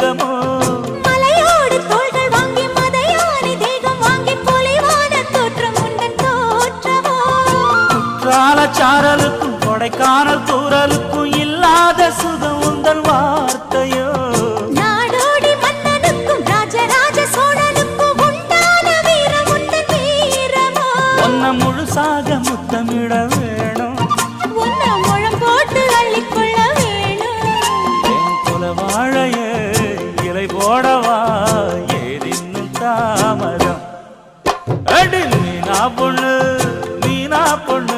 வேகமோ? சாரலுக்கும் கொடைக்கானல் தூரலுக்கும் இல்லாத சுகம் உங்கள் வார்த்தையோ? நாடோடி மன்னனுக்கும் ராஜராஜ சோழனுக்கும் உண்டான வீரம் உண்ட வீரமோ? ஒன்ன முழுசாக முத்தமிட வேணும். ನೋಡವಾ ಏರಿನ್ನು ತಾಮರ ಅಡಿ ನೀನಾ ಪೊಣ್ಣು ನೀನಾ ಪೊಣ್ಣು